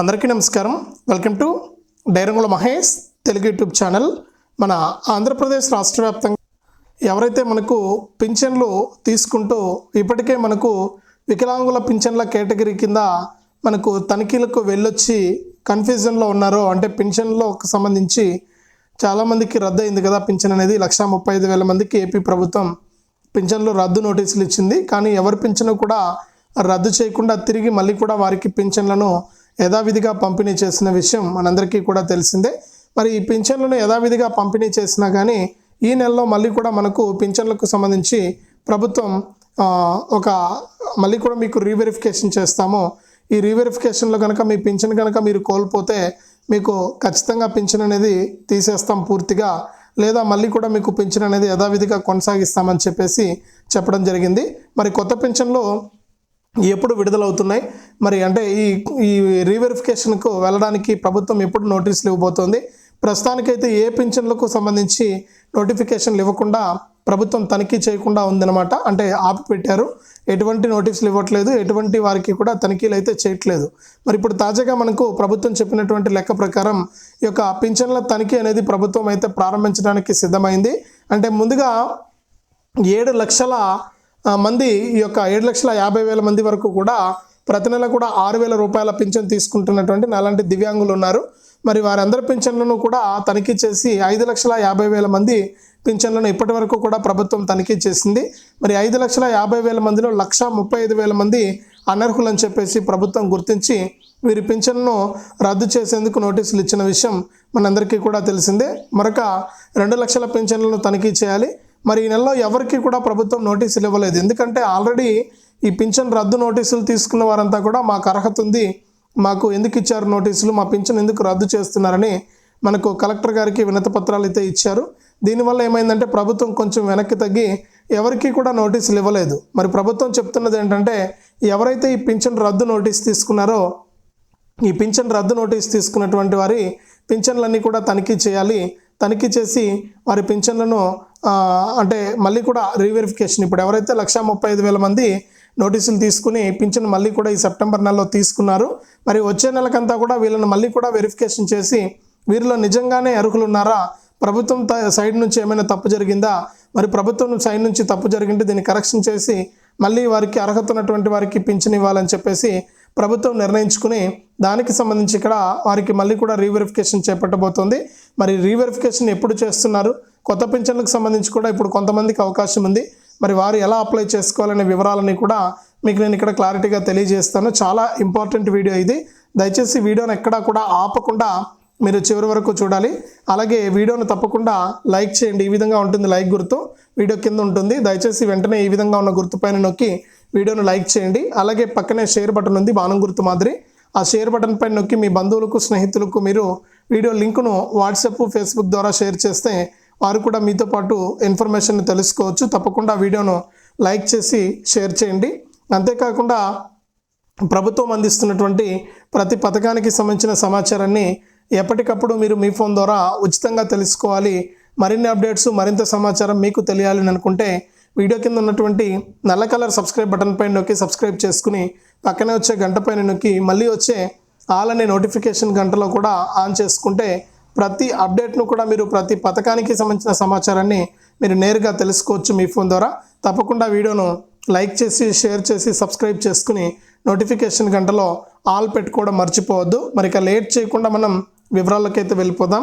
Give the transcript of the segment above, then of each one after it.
అందరికీ నమస్కారం. Welcome to డైరంగుల Mahesh Telugu YouTube channel. మన ఆంధ్రప్రదేశ్ రాష్ట్ర వ్యాప్తంగా ఎవరైతే మనకు పింఛన్లు తీసుకుంటూ ఇప్పటికే మనకు వికలాంగుల పింఛన్ల కేటగిరీ కింద మనకు తనిఖీలకు వెళ్ళొచ్చి కన్ఫ్యూజన్లో ఉన్నారో అంటే పింఛన్లకు సంబంధించి చాలామందికి రద్దు అయింది కదా పింఛన్ అనేది. లక్ష ముప్పై ఐదు వేల మందికి ఏపీ ప్రభుత్వం పింఛన్లు రద్దు నోటీసులు ఇచ్చింది. కానీ ఎవరి పింఛను కూడా రద్దు చేయకుండా తిరిగి మళ్ళీ కూడా వారికి పింఛన్లను యథావిధిగా పంపిణీ చేసిన విషయం మనందరికీ కూడా తెలిసిందే. మరి ఈ పింఛన్లను యథావిధిగా పంపిణీ చేసినా కానీ ఈ నెలలో మళ్ళీ కూడా మనకు పింఛన్లకు సంబంధించి ప్రభుత్వం ఒక మళ్ళీ కూడా మీకు రీవెరిఫికేషన్ చేస్తాము. ఈ రీవెరిఫికేషన్లో కనుక మీ పింఛన్ కనుక మీరు కోల్పోతే మీకు ఖచ్చితంగా పింఛన్ అనేది తీసేస్తాం పూర్తిగా. లేదా మళ్ళీ కూడా మీకు పింఛన్ అనేది యథావిధిగా కొనసాగిస్తామని చెప్పేసి చెప్పడం జరిగింది. మరి కొత్త పింఛన్లో ఎప్పుడు విడుదలవుతున్నాయి? మరి అంటే ఈ ఈ రీవెరిఫికేషన్కు వెళ్ళడానికి ప్రభుత్వం ఎప్పుడు నోటీసులు ఇవ్వబోతోంది? ప్రస్తుతానికైతే ఏ పింఛన్లకు సంబంధించి నోటిఫికేషన్లు ఇవ్వకుండా ప్రభుత్వం తనిఖీ చేయకుండా ఉందన్నమాట. అంటే ఆపి పెట్టారు ఎటువంటి నోటీసులు ఇవ్వట్లేదు. ఎటువంటి వారికి కూడా తనిఖీలు అయితే చేయట్లేదు. మరి ఇప్పుడు తాజాగా మనకు ప్రభుత్వం చెప్పినటువంటి లెక్క ప్రకారం ఈ యొక్క పింఛన్ల తనిఖీ అనేది ప్రభుత్వం అయితే ప్రారంభించడానికి సిద్ధమైంది. అంటే ముందుగా ఏడు లక్షల మంది ఈ యొక్క ఏడు లక్షల యాభై వేల మంది వరకు కూడా ప్రతి నెల కూడా ఆరు వేల రూపాయల పింఛన్ తీసుకుంటున్నటువంటి నాలాంటి దివ్యాంగులు ఉన్నారు. మరి వారందరి పింఛన్లను కూడా తనిఖీ చేసి ఐదు లక్షల యాభై వేల మంది పింఛన్లను ఇప్పటి వరకు కూడా ప్రభుత్వం తనిఖీ చేసింది. మరి ఐదు లక్షల యాభై వేల మందిలో లక్ష ముప్పై ఐదు వేల మంది అనర్హులని చెప్పేసి ప్రభుత్వం గుర్తించి వీరి పింఛన్ను రద్దు చేసేందుకు నోటీసులు ఇచ్చిన విషయం మనందరికీ కూడా తెలిసిందే. మరొక రెండు లక్షల పింఛన్లను తనిఖీ చేయాలి. మరి ఈ నెలలో ఎవరికి కూడా ప్రభుత్వం నోటీసులు ఇవ్వలేదు. ఎందుకంటే ఆల్రెడీ ఈ పింఛన్ రద్దు నోటీసులు తీసుకున్న వారంతా కూడా మాకు అర్హత ఉంది. మాకు ఎందుకు ఇచ్చారు నోటీసులు? మా పింఛన్ ఎందుకు రద్దు చేస్తున్నారని మనకు కలెక్టర్ గారికి వినతి పత్రాలు అయితే ఇచ్చారు. దీనివల్ల ఏమైందంటే ప్రభుత్వం కొంచెం వెనక్కి తగ్గి ఎవరికీ కూడా నోటీసులు ఇవ్వలేదు. మరి ప్రభుత్వం చెప్తున్నది ఏంటంటే ఎవరైతే ఈ పింఛన్ రద్దు నోటీస్ తీసుకున్నారో ఈ పింఛన్ రద్దు నోటీస్ తీసుకున్నటువంటి వారి పింఛన్లన్నీ కూడా తనిఖీ చేయాలి. తనిఖీ చేసి వారి పింఛన్లను అంటే మళ్ళీ కూడా రీవెరిఫికేషన్ ఇప్పుడు ఎవరైతే లక్షా ముప్పై ఐదు వేల మంది నోటీసులు తీసుకుని పింఛన్ మళ్ళీ కూడా ఈ సెప్టెంబర్ నెలలో తీసుకున్నారు మరి వచ్చే నెలకంతా కూడా వీళ్ళని మళ్ళీ కూడా వెరిఫికేషన్ చేసి వీరిలో నిజంగానే అర్హులు ఉన్నారా ప్రభుత్వం త- సైడ్ నుంచి ఏమైనా తప్పు జరిగిందా? మరి ప్రభుత్వం సైడ్ నుంచి తప్పు జరిగింటే దీన్ని కరెక్షన్ చేసి మళ్ళీ వారికి అర్హత ఉన్నటువంటి వారికి పింఛన్ ఇవ్వాలని చెప్పేసి ప్రభుత్వం నిర్ణయించుకుని దానికి సంబంధించి ఇక్కడ వారికి మళ్ళీ కూడా రీవెరిఫికేషన్ చేపట్టబోతోంది. మరి రీవెరిఫికేషన్ ఎప్పుడు చేస్తున్నారు? కొత్త పింఛన్లకు సంబంధించి కూడా ఇప్పుడు కొంతమందికి అవకాశం ఉంది. మరి వారు ఎలా అప్లై చేసుకోవాలనే వివరాలని కూడా మీకు నేను ఇక్కడ క్లారిటీగా తెలియజేస్తాను. చాలా ఇంపార్టెంట్ వీడియో ఇది. దయచేసి వీడియోని ఎక్కడా కూడా ఆపకుండా మీరు చివరి వరకు చూడాలి. అలాగే వీడియోను తప్పకుండా లైక్ చేయండి. ఈ విధంగా ఉంటుంది లైక్ గుర్తు. వీడియో కింద ఉంటుంది. దయచేసి వెంటనే ఈ విధంగా ఉన్న గుర్తు పైన నొక్కి వీడియోను లైక్ చేయండి. అలాగే పక్కనే షేర్ బటన్ ఉంది బాణం గుర్తు మాదిరి. ఆ షేర్ బటన్ పైన నొక్కి మీ బంధువులకు స్నేహితులకు మీరు వీడియో లింకును వాట్సాప్ ఫేస్బుక్ ద్వారా షేర్ చేస్తే వారు కూడా మీతో పాటు ఇన్ఫర్మేషన్ తెలుసుకోవచ్చు. తప్పకుండా వీడియోను లైక్ చేసి షేర్ చేయండి. అంతేకాకుండా ప్రభుత్వం అందిస్తున్నటువంటి ప్రతి పథకానికి సంబంధించిన సమాచారాన్ని ఎప్పటికప్పుడు మీరు మీ ఫోన్ ద్వారా ఉచితంగా తెలుసుకోవాలి. మరిన్ని అప్డేట్స్ మరింత సమాచారం మీకు తెలియాలి అని అనుకుంటే వీడియో కింద ఉన్నటువంటి నల్ల కలర్ సబ్స్క్రైబ్ బటన్ పైన నొక్కి సబ్స్క్రైబ్ చేసుకుని పక్కనే వచ్చే గంట పైన నొక్కి మళ్ళీ వచ్చే ఆల్ అనే నోటిఫికేషన్ గంటలో కూడా ఆన్ చేసుకుంటే ప్రతి అప్డేట్ను కూడా మీరు ప్రతి పథకానికి సంబంధించిన సమాచారాన్ని మీరు నేరుగా తెలుసుకోవచ్చు మీ ఫోన్ ద్వారా. తప్పకుండా వీడియోను లైక్ చేసి షేర్ చేసి సబ్స్క్రైబ్ చేసుకుని నోటిఫికేషన్ గంటలో ఆల్ పెట్టుకోవడం మర్చిపోవద్దు. మరి ఇక లేట్ చేయకుండా మనం వివరాలకైతే వెళ్ళిపోదాం.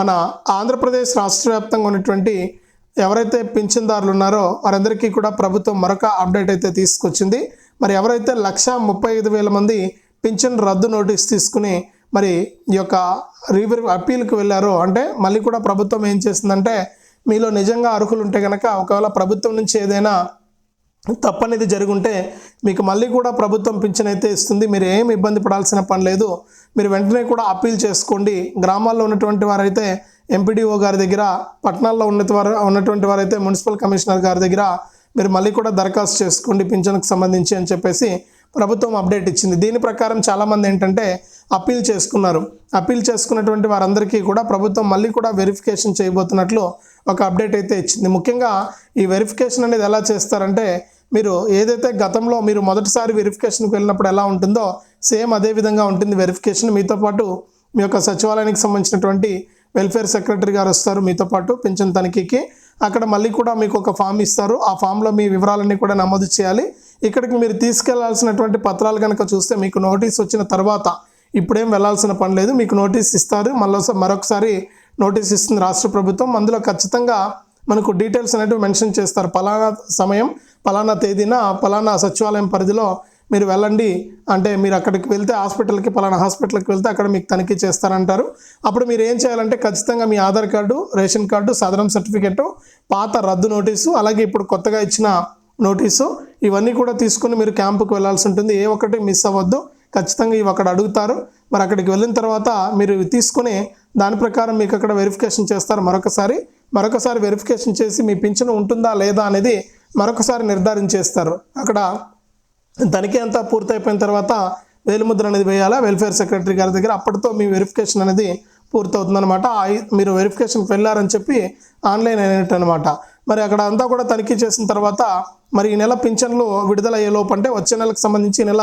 మన ఆంధ్రప్రదేశ్ రాష్ట్ర వ్యాప్తంగా ఉన్నటువంటి ఎవరైతే పింఛన్దారులు ఉన్నారో వారందరికీ కూడా ప్రభుత్వం మరొక అప్డేట్ అయితే తీసుకొచ్చింది. మరి ఎవరైతే లక్ష ముప్పై ఐదు వేల మంది పింఛన్ రద్దు నోటీస్ తీసుకుని మరి ఈ యొక్క రీవెర్ అప్పీల్కి వెళ్ళారు. అంటే మళ్ళీ కూడా ప్రభుత్వం ఏం చేసిందంటే మీలో నిజంగా అర్హులు ఉంటే కనుక ఒకవేళ ప్రభుత్వం నుంచి ఏదైనా తప్పనేది జరుగుంటే మీకు మళ్ళీ కూడా ప్రభుత్వం పింఛన్ అయితే ఇస్తుంది. మీరు ఏం ఇబ్బంది పడాల్సిన పని లేదు. మీరు వెంటనే కూడా అప్పీల్ చేసుకోండి. గ్రామాల్లో ఉన్నటువంటి వారైతే ఎంపీడీఓ గారి దగ్గర పట్టణాల్లో ఉన్న వారు ఉన్నటువంటి వారైతే మున్సిపల్ కమిషనర్ గారి దగ్గర మీరు మళ్ళీ కూడా దరఖాస్తు చేసుకోండి పింఛన్కి సంబంధించి అని చెప్పేసి ప్రభుత్వం అప్డేట్ ఇచ్చింది. దీని ప్రకారం చాలామంది ఏంటంటే అప్పీల్ చేసుకున్నారు. అప్పీల్ చేసుకున్నటువంటి వారందరికీ కూడా ప్రభుత్వం మళ్ళీ కూడా వెరిఫికేషన్ చేయబోతున్నట్లు ఒక అప్డేట్ అయితే ఇచ్చింది. ముఖ్యంగా ఈ వెరిఫికేషన్ అనేది ఎలా చేస్తారంటే మీరు ఏదైతే గతంలో మీరు మొదటిసారి వెరిఫికేషన్కి వెళ్ళినప్పుడు ఎలా ఉంటుందో సేమ్ అదే విధంగా ఉంటుంది వెరిఫికేషన్ మీతో పాటు మీ యొక్క సచివాలయానికి సంబంధించినటువంటి వెల్ఫేర్ సెక్రటరీ గారు వస్తారు మీతో పాటు పింఛన్ తనిఖీకి. అక్కడ మళ్ళీ కూడా మీకు ఒక ఫామ్ ఇస్తారు. ఆ ఫామ్లో మీ వివరాలన్నీ కూడా నమోదు చేయాలి. ఇక్కడికి మీరు తీసుకెళ్ళాల్సినటువంటి పత్రాలు కనుక చూస్తే మీకు నోటీస్ వచ్చిన తర్వాత ఇప్పుడేం వెళ్ళాల్సిన పని లేదు. మీకు నోటీస్ ఇస్తారు. మళ్ళీ మరొకసారి నోటీస్ ఇస్తుంది రాష్ట్ర ప్రభుత్వం. అందులో ఖచ్చితంగా మనకు డీటెయిల్స్ అనేవి మెన్షన్ చేస్తారు. పలానా సమయం పలానా తేదీన పలానా సచివాలయం పరిధిలో మీరు వెళ్ళండి. అంటే మీరు అక్కడికి వెళ్తే హాస్పిటల్కి పలానా హాస్పిటల్కి వెళ్తే అక్కడ మీకు తనిఖీ చేస్తారంటారు. అప్పుడు మీరు ఏం చేయాలంటే ఖచ్చితంగా మీ Aadhaar card ration card Sadaram certificate పాత రద్దు నోటీసు అలాగే ఇప్పుడు కొత్తగా ఇచ్చిన నోటీసు. ఇవన్నీ కూడా తీసుకుని మీరు క్యాంపుకు వెళ్ళాల్సి ఉంటుంది. ఏ ఒక్కటి మిస్ అవ్వద్దు. ఖచ్చితంగా ఇవి అక్కడ అడుగుతారు. మరి అక్కడికి వెళ్ళిన తర్వాత మీరు ఇవి తీసుకుని దాని ప్రకారం మీకు అక్కడ వెరిఫికేషన్ చేస్తారు మరొకసారి. మరొకసారి వెరిఫికేషన్ చేసి మీ పింఛను ఉంటుందా లేదా అనేది మరొకసారి నిర్ధారించేస్తారు. అక్కడ తనిఖీ అంతా పూర్తయిపోయిన తర్వాత వేలిముద్ర అనేది వేయాలా? వెల్ఫేర్ సెక్రటరీ గారి దగ్గర అప్పటితో మీ వెరిఫికేషన్ అనేది పూర్తవుతుందనమాట మీరు వెరిఫికేషన్కి వెళ్ళారని చెప్పి ఆన్లైన్ అయినట్టు అనమాట మరి అక్కడ అంతా కూడా తనిఖీ చేసిన తర్వాత మరి ఈ నెల పింఛన్లు విడుదల అయ్యే లోపు అంటే వచ్చే నెలకు సంబంధించి నెల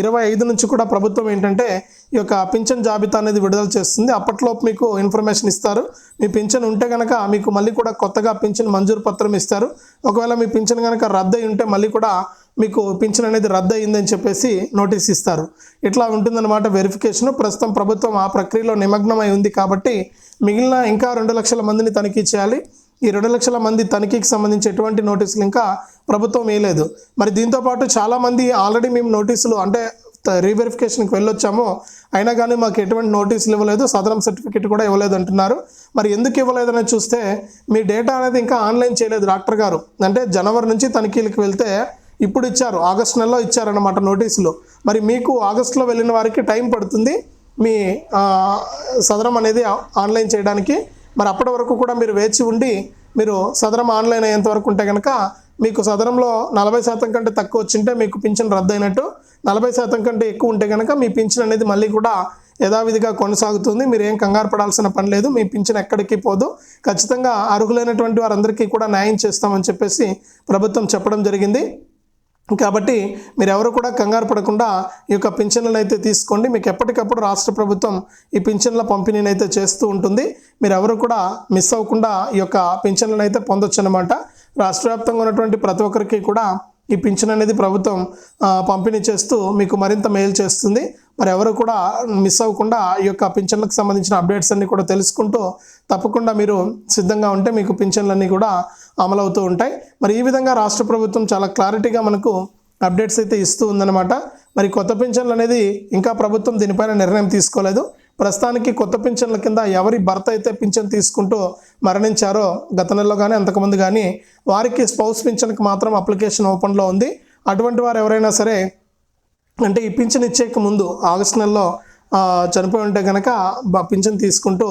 ఇరవై ఐదు నుంచి కూడా ప్రభుత్వం ఏంటంటే ఈ యొక్క పింఛన్ జాబితా అనేది విడుదల చేస్తుంది. అప్పట్లోపు మీకు ఇన్ఫర్మేషన్ ఇస్తారు. మీ పింఛన్ ఉంటే కనుక మీకు మళ్ళీ కూడా కొత్తగా పింఛన్ మంజూరు పత్రం ఇస్తారు. ఒకవేళ మీ పింఛన్ కనుక రద్దు అయి ఉంటే మళ్ళీ కూడా మీకు పింఛన్ అనేది రద్దు అయిందని చెప్పేసి నోటీస్ ఇస్తారు. ఇట్లా ఉంటుందన్నమాట వెరిఫికేషన్ ప్రస్తుతం ప్రభుత్వం ఆ ప్రక్రియలో నిమగ్నమై ఉంది కాబట్టి మిగిలిన ఇంకా రెండు లక్షల మందిని తనిఖీ చేయాలి. ఈ రెండు లక్షల మంది తనిఖీకి సంబంధించి ఎటువంటి నోటీసులు ఇంకా ప్రభుత్వం వేయలేదు. మరి దీంతో పాటు చాలామంది ఆల్రెడీ మేము నోటీసులు అంటే రీవెరిఫికేషన్కి వెళ్ళొచ్చాము. అయినా కానీ మాకు ఎటువంటి నోటీసులు ఇవ్వలేదు. సదరం సర్టిఫికేట్ కూడా ఇవ్వలేదు అంటున్నారు. మరి ఎందుకు ఇవ్వలేదని చూస్తే మీ డేటా అనేది ఇంకా ఆన్లైన్ చేయలేదు డాక్టర్ గారు. అంటే జనవరి నుంచి తనిఖీలకు వెళ్తే ఇప్పుడు ఇచ్చారు. ఆగస్ట్ నెలలో ఇచ్చారన్నమాట నోటీసులు. మరి మీకు ఆగస్టులో వెళ్ళిన వారికి టైం పడుతుంది. మీ సదరం అనేది ఆన్లైన్ చేయడానికి మరి అప్పటి వరకు కూడా మీరు వేచి ఉండి మీరు సదరం ఆన్లైన్ అయ్యేంత వరకు ఉంటే కనుక మీకు సదరంలో నలభై శాతం కంటే తక్కువ వచ్చింటే మీకు పింఛన్ రద్దు అయినట్టు నలభై శాతం కంటే ఎక్కువ ఉంటే కనుక మీ పింఛన్ అనేది మళ్ళీ కూడా యథావిధిగా కొనసాగుతుంది. మీరు ఏం కంగారు పడాల్సిన పని లేదు. మీ పింఛన్ ఎక్కడికి పోదు. ఖచ్చితంగా అర్హులైనటువంటి వారందరికీ కూడా న్యాయం చేస్తామని చెప్పేసి ప్రభుత్వం చెప్పడం జరిగింది. కాబట్టి మీరు ఎవరు కూడా కంగారు పడకుండా ఈ యొక్క పింఛన్లను అయితే తీసుకోండి. మీకు ఎప్పటికప్పుడు రాష్ట్ర ప్రభుత్వం ఈ పింఛన్ల పంపిణీని అయితే చేస్తూ ఉంటుంది. మీరు ఎవరు కూడా మిస్ అవ్వకుండా ఈ యొక్క పింఛన్లను అయితే పొందొచ్చు అనమాట రాష్ట్ర వ్యాప్తంగా ఉన్నటువంటి ప్రతి ఒక్కరికి కూడా ఈ పింఛన్ అనేది ప్రభుత్వం పంపిణీ చేస్తూ మీకు మరింత మేలు చేస్తుంది. మరి ఎవరు కూడా మిస్ అవ్వకుండా ఈ యొక్క పింఛన్లకు సంబంధించిన అప్డేట్స్ అన్నీ కూడా తెలుసుకుంటూ తప్పకుండా మీరు సిద్ధంగా ఉంటే మీకు పింఛన్లన్నీ కూడా అమలవుతూ ఉంటాయి. మరి ఈ విధంగా రాష్ట్ర ప్రభుత్వం చాలా క్లారిటీగా మనకు అప్డేట్స్ అయితే ఇస్తూ ఉందన్నమాట. మరి కొత్త పింఛన్లు అనేది ఇంకా ప్రభుత్వం దీనిపైన నిర్ణయం తీసుకోలేదు. ప్రస్తుతానికి కొత్త పింఛన్ల కింద ఎవరి భర్త అయితే పింఛన్ తీసుకుంటూ మరణించారో గత నెలలో కానీ అంతకుముందు కానీ వారికి స్పౌస్ పింఛన్కి మాత్రం అప్లికేషన్ ఓపెన్లో ఉంది. అటువంటి వారు ఎవరైనా సరే అంటే ఈ పింఛన్ ఇచ్చేక ముందు ఆగస్టు నెలలో చనిపోయి ఉంటే కనుక పింఛన్ తీసుకుంటూ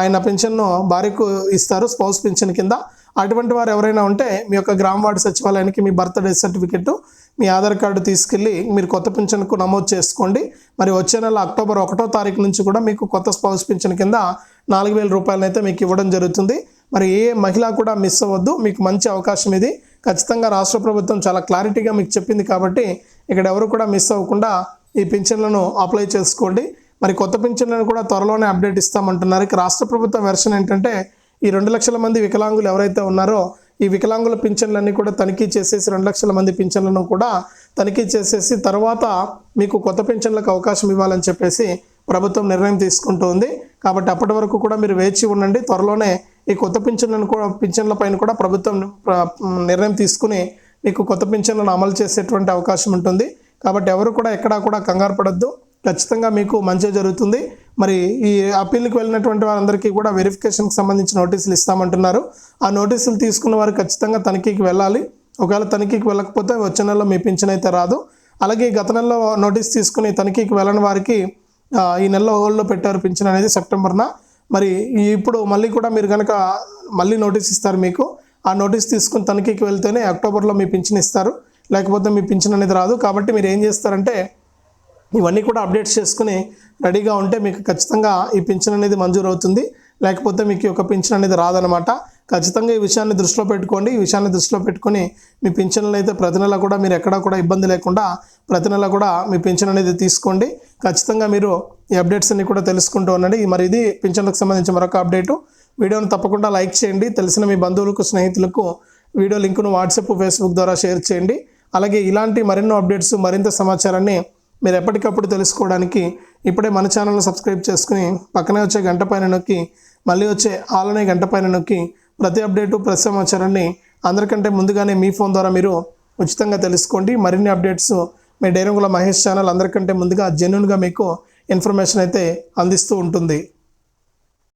ఆయన పింఛన్ను భార్యకు ఇస్తారు స్పౌస్ పింఛన్ కింద. అటువంటి వారు ఎవరైనా ఉంటే మీ యొక్క గ్రామ వార్డు సచివాలయానికి మీ బర్త్ డేట్ సర్టిఫికెట్ మీ ఆధార్ కార్డు తీసుకెళ్ళి మీరు కొత్త పింఛన్కు నమోదు చేసుకోండి. మరి వచ్చే నెల అక్టోబర్ ఒకటో తారీఖు నుంచి కూడా మీకు కొత్త స్పౌస్ పింఛన్ కింద నాలుగు వేల రూపాయలను అయితే మీకు ఇవ్వడం జరుగుతుంది. మరి ఏ మహిళ కూడా మిస్ అవ్వద్దు. మీకు మంచి అవకాశం ఇది. ఖచ్చితంగా రాష్ట్ర ప్రభుత్వం చాలా క్లారిటీగా మీకు చెప్పింది కాబట్టి ఇక్కడ ఎవరు కూడా మిస్ అవ్వకుండా ఈ పింఛన్లను అప్లై చేసుకోండి. మరి కొత్త పింఛన్లను కూడా త్వరలోనే అప్డేట్ ఇస్తామంటున్నారు. ఇక రాష్ట్ర ప్రభుత్వం వెర్షన్ ఏంటంటే ఈ రెండు లక్షల మంది వికలాంగులు ఎవరైతే ఉన్నారో ఈ వికలాంగుల పింఛన్లన్నీ కూడా తనిఖీ చేసేసి రెండు లక్షల మంది పింఛన్లను కూడా తనిఖీ చేసేసి తర్వాత మీకు కొత్త పింఛన్లకు అవకాశం ఇవ్వాలని చెప్పేసి ప్రభుత్వం నిర్ణయం తీసుకుంటూ ఉంది కాబట్టి అప్పటి వరకు కూడా మీరు వేచి ఉండండి. త్వరలోనే ఈ కొత్త పింఛన్లను కూడా పింఛన్ల పైన కూడా ప్రభుత్వం నిర్ణయం తీసుకుని మీకు కొత్త పింఛన్లను అమలు చేసేటువంటి అవకాశం ఉంటుంది. కాబట్టి ఎవరు కూడా ఎక్కడా కూడా కంగారు పడద్దు. ఖచ్చితంగా మీకు మంచి జరుగుతుంది. మరి ఈ అప్పీల్కి వెళ్ళినటువంటి వారందరికీ కూడా వెరిఫికేషన్కి సంబంధించిన నోటీసులు ఇస్తామంటున్నారు. ఆ నోటీసులు తీసుకున్న వారు ఖచ్చితంగా తనిఖీకి వెళ్ళాలి. ఒకవేళ తనిఖీకి వెళ్ళకపోతే వచ్చే నెలలో మీ పింఛన్ అయితే రాదు. అలాగే గత నెలలో నోటీస్ తీసుకుని తనిఖీకి వెళ్ళని వారికి ఈ నెలలో హోల్డ్లో పెట్టారు పింఛన్ అనేది సెప్టెంబర్న. మరి ఇప్పుడు మళ్ళీ కూడా మీరు కనుక మళ్ళీ నోటీస్ ఇస్తారు మీకు ఆ నోటీస్ తీసుకుని తనిఖీకి వెళ్తేనే అక్టోబర్లో మీ పింఛన్ ఇస్తారు. లేకపోతే మీ పింఛన్ అనేది రాదు. కాబట్టి మీరు ఏం చేస్తారంటే ఇవన్నీ కూడా అప్డేట్స్ చేసుకుని రెడీగా ఉంటే మీకు ఖచ్చితంగా ఈ పింఛన్ అనేది మంజూరు అవుతుంది. లేకపోతే మీకు ఈ యొక్క పింఛన్ అనేది రాదనమాట ఖచ్చితంగా ఈ విషయాన్ని దృష్టిలో పెట్టుకోండి. ఈ విషయాన్ని దృష్టిలో పెట్టుకొని మీ పింఛన్లు అయితే ప్రతి నెల కూడా మీరు ఎక్కడా కూడా ఇబ్బంది లేకుండా ప్రతి నెల కూడా మీ పింఛన్ అనేది తీసుకోండి. ఖచ్చితంగా మీరు ఈ అప్డేట్స్ అన్ని కూడా తెలుసుకుంటూ ఉండండి. మరి ఇది పింఛన్లకు సంబంధించి మరొక అప్డేటు. వీడియోను తప్పకుండా లైక్ చేయండి. తెలిసిన మీ బంధువులకు స్నేహితులకు వీడియో లింకును వాట్సాప్ ఫేస్బుక్ ద్వారా షేర్ చేయండి. అలాగే ఇలాంటి మరెన్నో అప్డేట్స్ మరింత సమాచారాన్ని మీరు ఎప్పటికప్పుడు తెలుసుకోవడానికి ఇప్పుడే మన ఛానల్ని సబ్స్క్రైబ్ చేసుకుని పక్కనే వచ్చే గంట పైన నొక్కి మళ్ళీ వచ్చే ఆలనే గంట పైన నొక్కి ప్రతి అప్డేటు ప్రతి సమాచారాన్ని అందరికంటే ముందుగానే మీ ఫోన్ ద్వారా మీరు ఉచితంగా తెలుసుకోండి. మరిన్ని అప్డేట్స్ మీ డైరంగుల మహేష్ ఛానల్ అందరికంటే ముందుగా జెన్యున్గా మీకు ఇన్ఫర్మేషన్ అయితే అందిస్తూ ఉంటుంది.